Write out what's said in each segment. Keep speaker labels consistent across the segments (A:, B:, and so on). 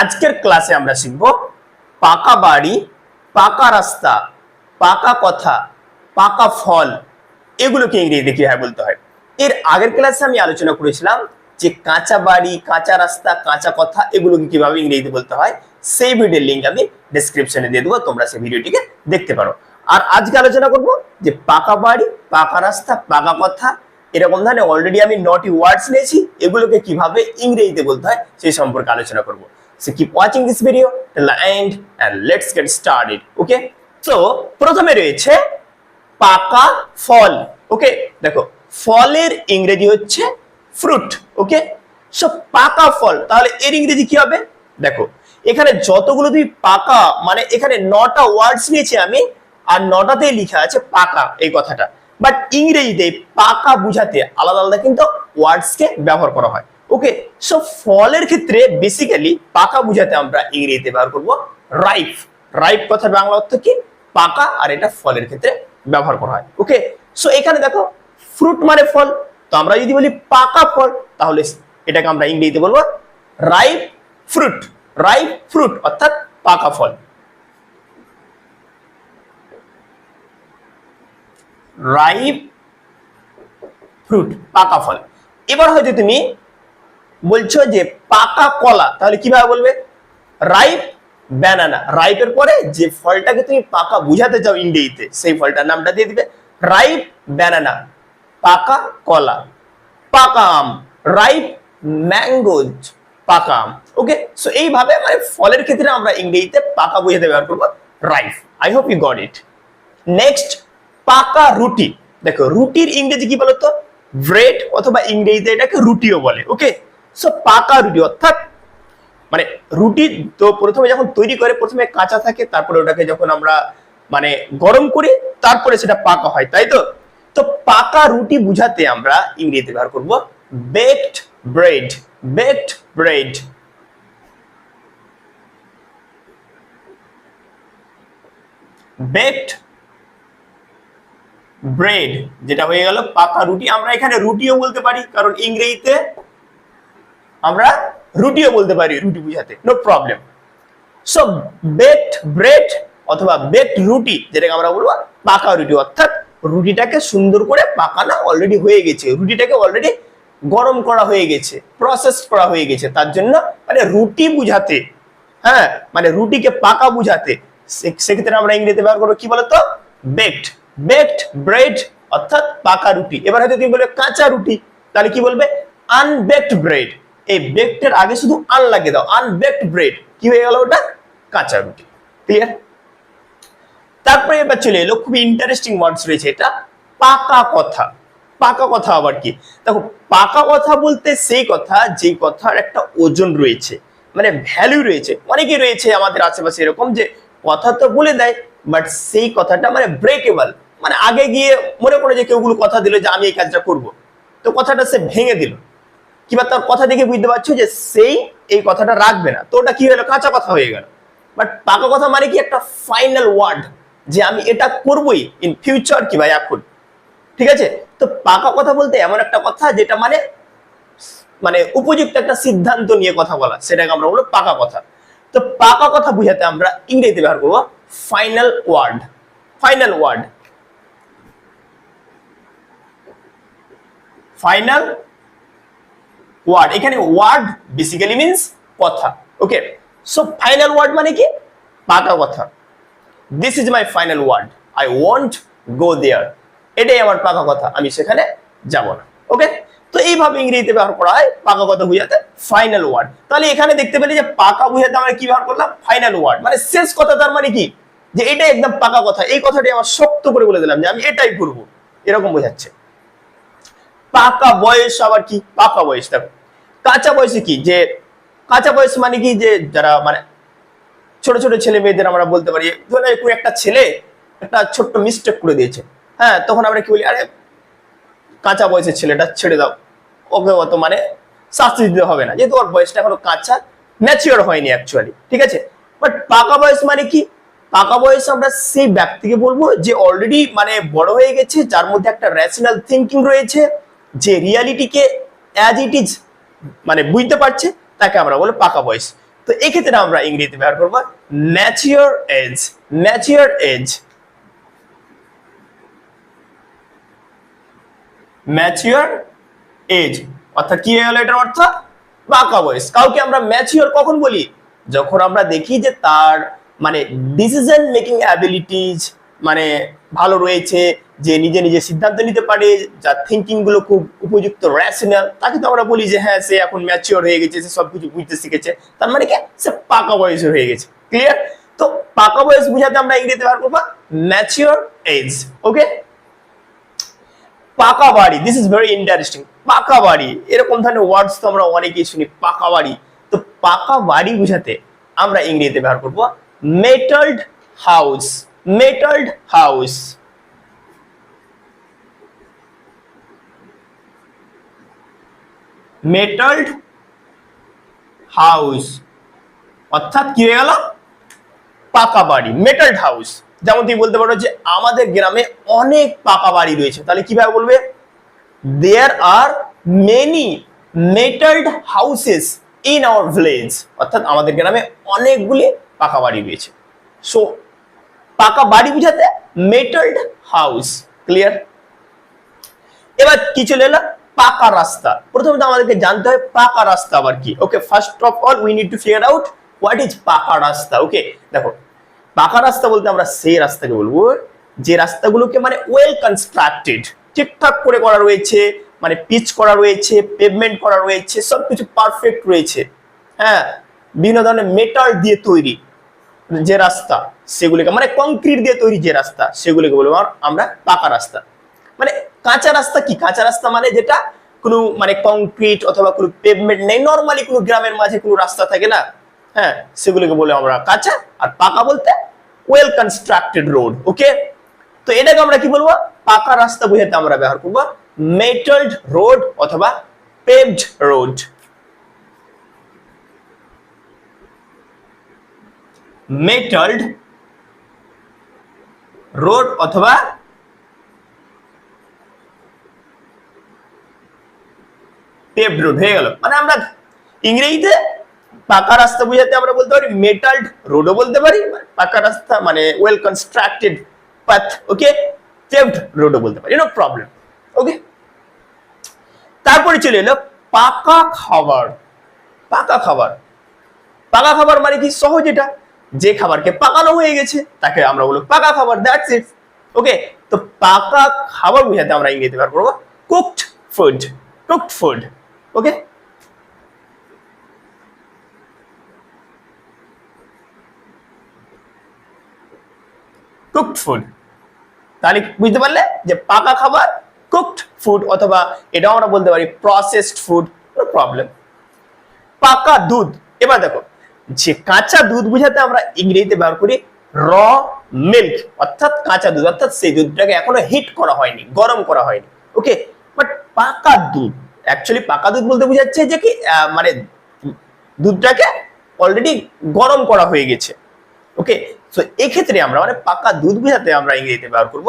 A: আজকের ক্লাসে আমরা শিখব পাকা বাড়ি, পাকা রাস্তা, পাকা কথা, পাকা ফল, এগুলোকে ইংরেজিতে কীভাবে বলতে হয়? এর আগের ক্লাসে আমি আলোচনা করেছিলাম যে কাঁচা বাড়ি, কাঁচা রাস্তা, কাঁচা কথা, এগুলোকে কীভাবে ইংরেজিতে বলতে হয়, সেই ভিডিওর লিঙ্ক আমি ডেসক্রিপশনে দিয়ে দেবো, তোমরা সেই ভিডিওটিকে দেখতে পারো। আর আজকে আলোচনা করব যে পাকা বাড়ি, পাকা রাস্তা, পাকা কথা, এরকম ধরনের অলরেডি আমি নটি ওয়ার্ডস নিয়েছি, এগুলোকে কীভাবে ইংরেজিতে বলতে হয়, সেই সম্পর্কে আলোচনা করব। So keep watching this video till the end and let's get started okay so প্রথমে রয়েছে পাকা ফল ওকে দেখো, ফলের ইংরেজি হচ্ছে ফ্রুট ওকে সো পাকা ফল, তাহলে এর ইংরেজি কি হবে? দেখো, এখানে যতগুলো তুমি পাকা মানে এখানে নটা ওয়ার্ডস নিয়েছি আমি, আর নটাতেই লেখা আছে পাকা এই কথাটা। বাট ইংরেজিতে পাকা বুঝাতে আলাদা আলাদা কিন্তু ওয়ার্ডসকে ব্যবহার করা হয়। ওকে সো ফলের ক্ষেত্রে বেসিক্যালি পাকা বুঝাতে আমরা ইংরেজিতে ব্যবহার করব রাইপ রাইপ কথার বাংলা অর্থ কি? পাকা আর এটা ফলের ক্ষেত্রে ব্যবহার করা হয়। ওকে সো এখানে দেখো ফ্রুট মানে ফল। তো আমরা যদি বলি পাকা ফল, তাহলে এটাকে আমরা ইংরেজিতে বলব রাইপ ফ্রুট রাইপ ফ্রুট অর্থাৎ পাকা ফল। রাইপ ফ্রুট পাকা ফল। এবার হয়তো তুমি বলছো যে পাকা কলা, তাহলে কীভাবে বলবে? রাইপ ব্যানানা রাইপের পরে যে ফলটাকে তুমি পাকা বুঝাতে চাও ইংরেজিতে সেই ফলটার নামটা দিয়ে দিবে রাইপ ব্যানানা পাকা কলা, পাকা আম রাইপ ম্যাঙ্গোজ পাকা আম ওকে সো এইভাবে মানে ফলের ক্ষেত্রে আমরা ইংরেজিতে পাকা বুঝাতে ব্যবহার করব ripe I hope you got it next পাকা রুটি, দেখো রুটির ইংরেজি কি বলতো? ব্রেড অথবা ইংরেজিতে এটাকে রুটিও বলে ওকে সো পাকা রুটি, অর্থাৎ মানে রুটি তো প্রথমে যখন তৈরি করে, প্রথমে কাঁচা থাকে, তারপরে ওটাকে যখন আমরা মানে গরম করি, তারপরে সেটা পাকা হয়, তাই তো? তো পাকা রুটি বুঝাতে আমরা ইংরেজিতে ব্যবহার করব baked bread baked bread baked bread যেটা হয়ে গেল পাকা রুটি। আমরা এখানে রুটিও বলতে পারি, কারণ ইংরেজিতে আমরা রুটিও বলতে পারি রুটি বুঝাতে no problem so baked bread অথবা বেট রুটি, যেটাকে আমরা বলব পাকা রুটি, অর্থাৎ রুটিটাকে সুন্দর করে পাকানো অলরেডি হয়ে গেছে, রুটিটাকে অলরেডি গরম করা হয়ে গেছে প্রসেস করা হয়ে গেছে, তার জন্য মানে রুটি বুঝাতে হ্যাঁ মানে রুটিকে পাকা বুঝাতে সেক্ষেত্রে আমরা ইংরেজিতে ব্যবহার করব কি বলতো? বেকড বেকড ব্রেড অর্থাৎ পাকা রুটি। এবার হয়তো তুমি বলবে কাঁচা রুটি, তাহলে কি বলবে? আনবেকড ব্রেড এই বেকডের আগে শুধু আন লাগিয়ে দাও আনবেকড ব্রেড কি হয়ে গেল ওটা? কাঁচা রুটি। ক্লিয়ার তারপরে এবার চলে এলো, খুবই ইন্টারেস্টিং ওয়ার্ডস রয়েছে এটা, পাকা কথা। পাকা কথা আবার কি? দেখো, পাকা কথা বলতে সেই কথা যে কথার একটা ওজন রয়েছে মানে ভ্যালু রয়েছে। অনেকেই রয়েছে আমাদের আশেপাশে এরকম যে কথা তো বলে দেয় বাট সেই কথাটা মানে ব্রেকেবল মানে আগে গিয়ে মনে করে যে কেউগুলো কথা দিল যে আমি এই কাজটা করব। তো কথাটা সে ভেঙে দিল। কিংবা তার কথা দেখে বুঝতে পারছ যে সেই এই কথাটা রাখবে না। তো ওটা কি হলো? কাঁচা কথা হয়ে গেল। বাট পাকা কথা মানে কি? একটা ফাইনাল ওয়ার্ড যে আমি এটা করবই ইন ফিউচার কি ভাই এখন। ঠিক আছে? তো পাকা কথা বলতে এমন একটা কথা যেটা মানে মানে উপযুক্ত একটা সিদ্ধান্ত নিয়ে কথা বলা। সেটাকে আমরা বলব পাকা কথা। তো পাকা কথা বুঝাতে আমরা ইংরেজিতে ব্যবহার করব final word final word final word এখানে ওয়ার্ড বেসিক্যালি মিন্স কথা ওকে সো ফাইনাল ওয়ার্ড মানে কি? পাকা কথা। This is my final word I want go there এটাই আমার পাকা কথা, আমি সেখানে যাব না ওকে তো এইভাবে ইংরেজিতে ব্যবহার করা হয়, পাকা কথা বুঝাতে ফাইনাল ওয়ার্ড তাহলে এখানে দেখতে পেলে যে পাকা বুঝাতে আমরা কি ব্যবহার করলাম? ফাইনাল ওয়ার্ড মানে শেষ কথা তার মানে কি? যে এটাই একদম পাকা কথা। এই কথাটি আমার শক্ত করে বলে দিলাম যে আমি এটাই করব এরকম বোঝাচ্ছে। পাকা বয়স আবার কি? পাকা বয়স, দেখো। কাঁচা বয়সে কি? যে কাঁচা বয়স মানে কি? যে যারা মানে ছোট ছোট ছেলে মেয়েদের আমরা বলতে পারি একটা ছেলে একটা ছোট্ট মিস্টেক করে দিয়েছে। হ্যাঁ তখন আমরা কি বলি, আরে, কাঁচা বয়সের ছেলেটা ছেড়ে দাও। ওকে অত মানে শাস্তি দিতে হবে না। যেহেতু ওর বয়সটা এখনও কাঁচা ম্যাচিওর হয়নি অ্যাকচুয়ালি ঠিক আছে? বাট পাকা বয়স মানে কি? পাকা বয়স আমরা সেই ব্যক্তিকে বলব যে অলরেডি মানে বড় হয়ে গেছে, যার মধ্যে একটা রেশনাল থিঙ্কিং রয়েছে, যে রিয়ালিটিকে অ্যাজ ইট ইজ মানে বুঝতে পারছে, তাকে আমরা বলব পাকা বয়স তো এক্ষেত্রে আমরা ইংরেজিতে ব্যবহার করব mature age mature age mature age অর্থাৎ কি হয়ে গেল এটার অর্থ? পাকা বয়স কাউকে আমরা ম্যাচিওর কখন বলি? যখন আমরা দেখি যে তার মানে ডিসিশন মেকিং অ্যাবিলিটিজ মানে ভালো রয়েছে যে নিজে নিজে সিদ্ধান্ত নিতে পারে, যার থিঙ্কিংগুলো খুব উপযুক্ত র্যাশনাল তাকে তো আমরা বলি যে হ্যাঁ সে এখন ম্যাচিওর হয়ে গেছে, সে সবকিছু বুঝতে শিখেছে। তার মানে কি? সে পাকা বয়স হয়ে গেছে। ক্লিয়ার তো পাকা বয়স বুঝাতে আমরা ইংরেজিতে ব্যবহার করব ম্যাচিওর এজ ওকে পাকা বাড়ি দিস ইজ ভেরি ইন্টারেস্টিং পাকা বাড়ি, এরকম ধরনের ওয়ার্ডস তো আমরা অনেকেই শুনি, পাকা বাড়ি। তো পাকা বাড়ি বুঝাতে আমরা ইংরেজিতে ব্যবহার করব metalled house metalled house metalled house. অর্থাৎ কি হয়ে গেল? পাকা বাড়ি মেটালড হাউস। যেমন তুমি বলতে পারো যে আমাদের গ্রামে অনেক পাকা বাড়ি রয়েছে। তাহলে কীভাবে বলবে? There are many metalled houses in our village অর্থাৎ আমাদের গ্রামে অনেকগুলি পাকা বাড়ি রয়েছে। সো পাকা বাড়ি বুঝাতে মেটালড হাউস ক্লিয়ার এবার কি চলে এলো? পাকা রাস্তা। প্রথমত আমাদেরকে জানতে হয় পাকা রাস্তা আবার কি। Okay first of all we need to figure out what is পাকা রাস্তা ওকে দেখো, পাকা রাস্তা বলতে আমরা সেই রাস্তাকে বলব, যে রাস্তাগুলোকে মানে ওয়েল কনস্ট্রাক্টেড ঠিকঠাক করে করা রয়েছে মানে পিচ করা রয়েছে পেভমেন্ট করা রয়েছে, সবকিছু পারফেক্ট রয়েছে। হ্যাঁ বিভিন্ন ধরনের মেটাল দিয়ে তৈরি যে রাস্তা, সেগুলিকে মানে কংক্রিট দিয়ে তৈরি যে রাস্তা, সেগুলিকে বলব আমরা পাকা রাস্তা। মানে কাঁচা রাস্তা কি? কাঁচা রাস্তা মানে যেটা কোনো মানে কংক্রিট অথবা কোনো পেভমেন্ট নেই। নর্মালি কোনো গ্রামের মাঝে কোনো রাস্তা থাকে না। হ্যাঁ সেগুলোকে বলে আমরা কাঁচা আর পাকা বলতে ওয়েল কনস্ট্রাক্টেড রোড ওকে তো এটাকে আমরা কি বলব? পাকা রাস্তা বোঝাতে আমরা ব্যবহার করব। মেটালড রোড অথবা পেভড রোড মেটালড রোড অথবা হয়ে গেল। মানে আমরা ইংরেজিতে পাকা রাস্তা বোঝাতে আমরা বলতে পারি মেটালড রোডও বলতে পারি পাকা রাস্তা মানে well constructed path okay paved রোডও বলতে পারি নো প্রবলেম ওকে তারপরে চলে এলো পাকা খাবার পাকা খাবার। পাকা খাবার মানে কি? সহজ এটা। যে খাবারকে পাকানো হয়ে গেছে, তাকে আমরা বলব পাকা খাবার দ্যাটস ইট ওকে তো পাকা খাবার বুঝাতে আমরা ইংরেজিতে ব্যবহার করব cooked food cooked food okay? Cooked food তাহলে বুঝতে পারলে যে পাকা খাবার কুকড ফুড অথবা এটাও আমরা বলতে পারি প্রসেসড ফুড প্রবলেম পাকা দুধ। এবার দেখো, যে কাঁচা দুধ বুঝাতে আমরা ইংরেজিতে ব্যবহার করি র মিল্ক অর্থাৎ কাঁচা দুধ, অর্থাৎ সেই দুধটাকে এখনও হিট করা হয়নি, গরম করা হয়নি ওকে বাট পাকা দুধ অ্যাকচুয়ালি পাকা দুধ বলতে বোঝাচ্ছে যে কি মানে দুধটাকে অলরেডি গরম করা হয়ে গেছে। ওকে সো এক্ষেত্রে আমরা মানে পাকা দুধ বোঝাতে আমরা ইংরেজিতে ব্যবহার করব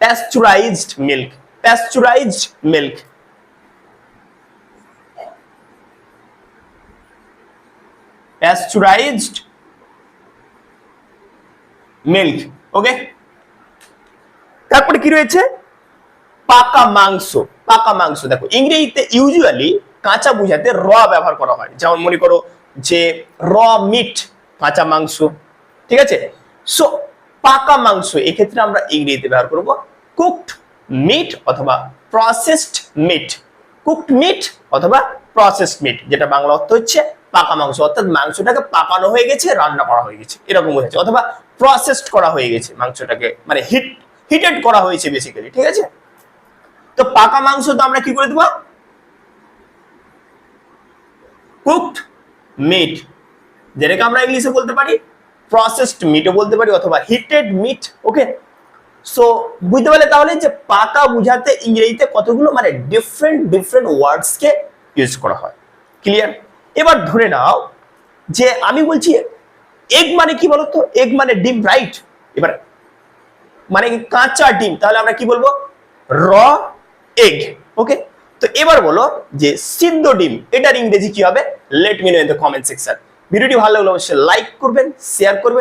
A: pasteurised milk pasteurised milk pasteurised milk okay তারপরে কি রয়েছে? পাকা মাংস। পাকা মাংস। দেখো, ইংরেজিতে ইউজুয়ালি কাঁচা বুঝাতে র ব্যবহার করা হয়। যেমন মনে করো যে র মিট কাঁচা মাংস, ঠিক আছে? সো পাকা মাংস, এক্ষেত্রে আমরা ইংরেজিতে ব্যবহার করব কুকড মিট অথবা প্রসেসড মিট কুকড মিট অথবা প্রসেসড মিট যেটা বাংলা অর্থ হচ্ছে পাকা মাংস। অর্থাৎ মাংসটাকে পাকানো হয়ে গেছে, রান্না করা হয়ে গেছে। এরকম বোঝাচ্ছে। অথবা প্রসেসড করা হয়ে গেছে মাংসটাকে মানে হিট হিটেড করা হয়েছে বেসিক্যালি ঠিক আছে? তো পাকা মাংস তো আমরা কি করে দেবো? কুকড মিট যেটাকে আমরা ইংলিশে বলতে পারি প্রসেসড মিটও বলতে পারি অথবা হিটেড মিট ওকে সো বুঝতে পারলে তাহলে যে পাকা বুঝাতে ইংরেজিতে কতগুলো মানে ডিফারেন্ট ডিফারেন্ট ওয়ার্ডসকে ইউজ করা হয়। ক্লিয়ার এবার ধরে নাও যে আমি বলছি এগ মানে কি বলতো? এগ মানে ডিম রাইট এবার মানে কাঁচা ডিম, তাহলে আমরা কি বলব? র এগ ওকে তো এবার বলো যে সিদ্ধ ডিম, এটার ইংরেজি কি হবে? Let me in the comment section ভিডিওটি ভালো লাগলে অবশ্যই লাইক করবেন শেয়ার করবেন।